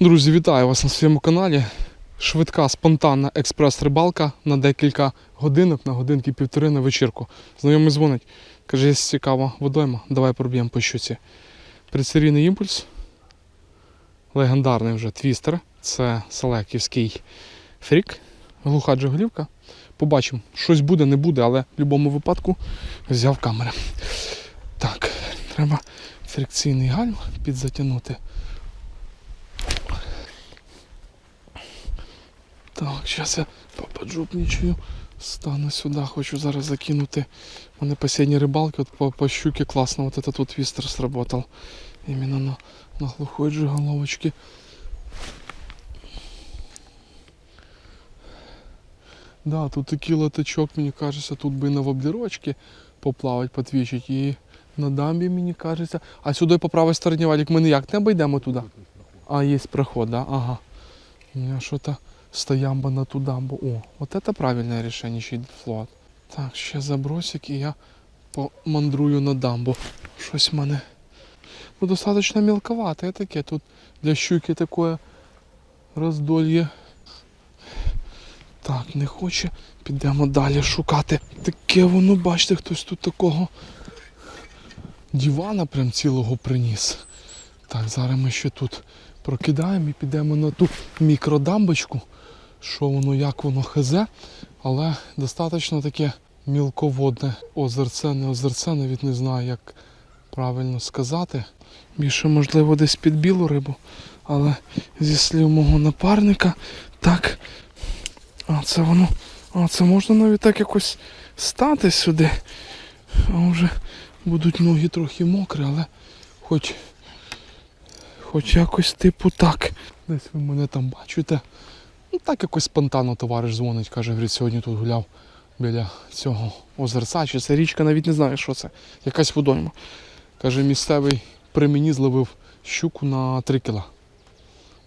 Друзі, вітаю вас на своєму каналі. Швидка спонтанна експрес-рибалка на декілька годинок, на годинки півтори на вечірку. Знайомий дзвонить. Каже, є цікава водойма, давай проб'ємо по щуці. Прицерійний імпульс. Легендарний вже твістер. Це селеківський фрік. Глуха джиголівка. Побачимо, щось буде, не буде, але в будь-якому випадку взяв камери. Так, треба фрикційний гальм підзатягнути. Так, зараз я поподжопничаю. Стану сюди, хочу зараз закинути. У мене останні рибалки от по, по щуке класно. Вот этот вот твистер сработал. Именно на, на глухой же головочке. Да, тут такий латачок, мені кажеться, тут би на воблерочці поплавати, потвічить. І на дамбі, мені кажеться. А сюди по правій стороні валік ми ніяк не обійдемо туди. А, є проход, да? Ага. У меня стоямба на ту дамбу. О, вот это правильное решение, ще й флот. Так, ще забросик і я помандрую на дамбу. Щось в мене. Ну, достаточно мелковато таке. Тут для щуки таке роздольє. Так, не хоче. Підемо далі шукати. Таке воно, бачите, хтось тут такого дивана прям цілого приніс. Так, зараз ми ще тут прокидаємо і підемо на ту мікродамбочку. Що воно, як воно хезе, але достатньо таке мілководне озерце, не озерце, навіть не знаю, як правильно сказати. Більше, можливо, десь під білу рибу, але зі слів мого напарника, так. А це воно. А це можна навіть так якось стати сюди. А вже будуть ноги трохи мокрі, але хоч Хоч якось типу так. Десь ви мене там бачите. Ну так якось спонтанно товариш дзвонить, каже, говорить, сьогодні тут гуляв біля цього озерця, чи це річка, навіть не знаю, що це. Якась водойма. Каже, місцевий при мені зловив щуку на 3 кіла.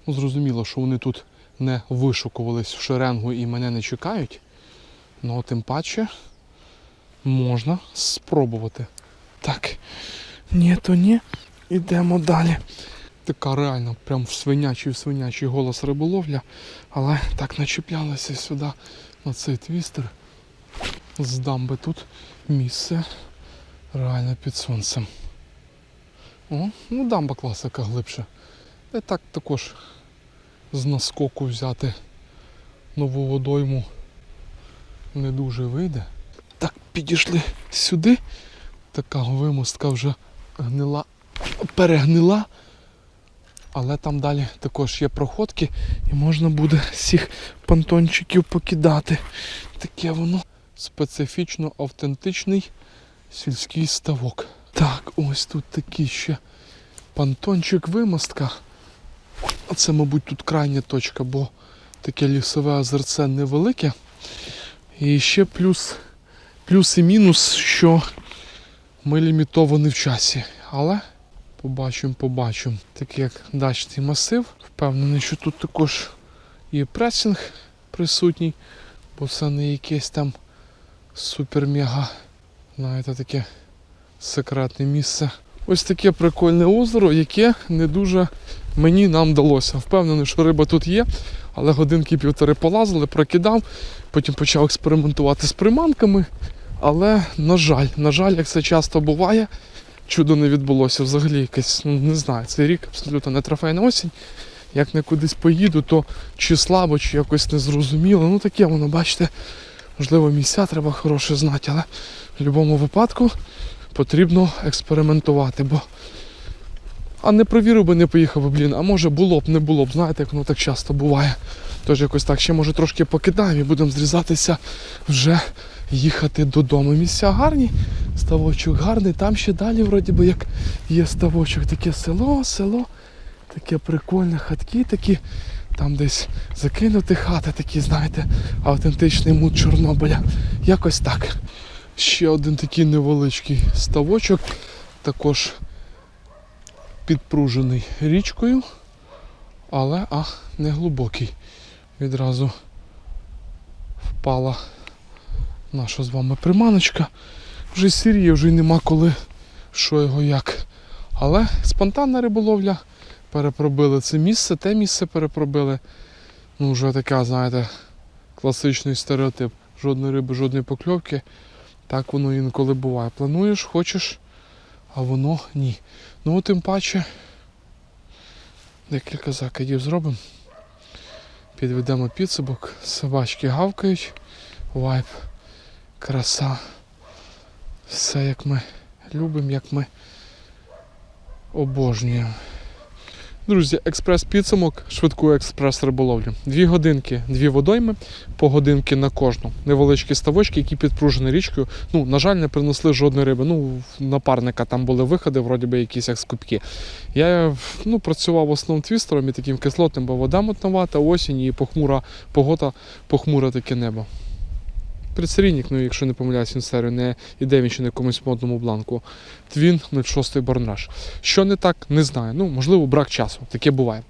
Ну, зрозуміло, що вони тут не вишукувались в шеренгу і мене не чекають. Ну, тим паче можна спробувати. Так, ні, то ні. Ідемо далі така реально прям в свинячий в свинячий голос риболовля, але так начіплялися сюди на цей твістер з дамби. Тут місце реально під сонцем. О, ну дамба класика глибше. І так також з наскоку взяти нову водойму не дуже вийде. Так, підійшли сюди. Така вимостка вже гнила, перегнила. Але там далі також є проходки і можна буде всіх понтончиків покидати. Таке воно специфічно автентичний сільський ставок. Так, ось тут такий ще понтончик вимостка. Це, мабуть, тут крайня точка, бо таке лісове озерце невелике. І ще плюс, плюс і мінус, що ми лімітовані в часі. Але Побачимо, побачимо. Такий як дачний масив. Впевнений, що тут також є пресинг присутній, бо це не якесь там супер-мега, знаєте, таке секретне місце. Ось таке прикольне озеро, яке не дуже мені нам вдалося. Впевнений, що риба тут є, але годинки півтори полазили, прокидав, потім почав експериментувати з приманками. Але, на жаль, на жаль, як це часто буває, чудо не відбулося. Взагалі якесь, ну не знаю, цей рік абсолютно не трофейна осінь. Як не кудись поїду, то чи слабо, чи якось незрозуміло. Ну таке воно, бачите, можливо, місця треба хороше знати, але в будь-якому випадку потрібно експериментувати, бо. А не провірив би, не поїхав би, блін, а може було б, не було б, знаєте, як воно так часто буває. Тож якось так, ще може трошки покидаємо і будемо зрізатися вже їхати додому. Місця гарні, ставочок гарний. Там ще далі, вроді би, як є ставочок, таке село, село, таке прикольне, хатки такі. Там десь закинути хати такі, знаєте, автентичний мут Чорнобиля. Якось так. Ще один такий невеличкий ставочок, також підпружений річкою, але а, не глибокий. Відразу впала наша з вами приманочка. Вже сіріє, вже й нема коли що його як. Але спонтанна риболовля перепробили це місце, те місце перепробили. Ну, вже така, знаєте, класичний стереотип. Жодної риби, жодної покльовки. Так воно інколи буває. Плануєш, хочеш, а воно ні. Ну, тим паче, декілька закидів зробимо. Підведемо підсобок, собачки гавкають, вайп, краса. Все як ми любимо, як ми обожнюємо. Друзі, експрес-підсумок, швидку експрес-риболовлю. Дві годинки, дві водойми, по годинки на кожну. Невеличкі ставочки, які підпружені річкою. Ну, на жаль, не принесли жодної риби. Ну, в напарника там були виходи, вроді би якісь як скупки. Я ну, працював основним твістером і таким кислотним, бо вода мутновата, осінь і похмура погода, похмуре таке небо. Прицерійник, ну якщо не помиляюсь, він серію не іде він ще на якомусь модному бланку. Твін 06 Борнраш. Що не так, не знаю. Ну, можливо, брак часу. Таке буває.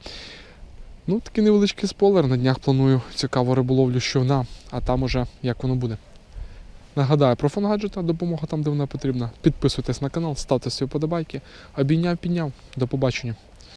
Ну, такий невеличкий спойлер. На днях планую цікаву риболовлю щовна, а там уже як воно буде. Нагадаю про фангаджета, допомога там, де вона потрібна. Підписуйтесь на канал, ставте свої подобайки. Обійняв, підняв. До побачення.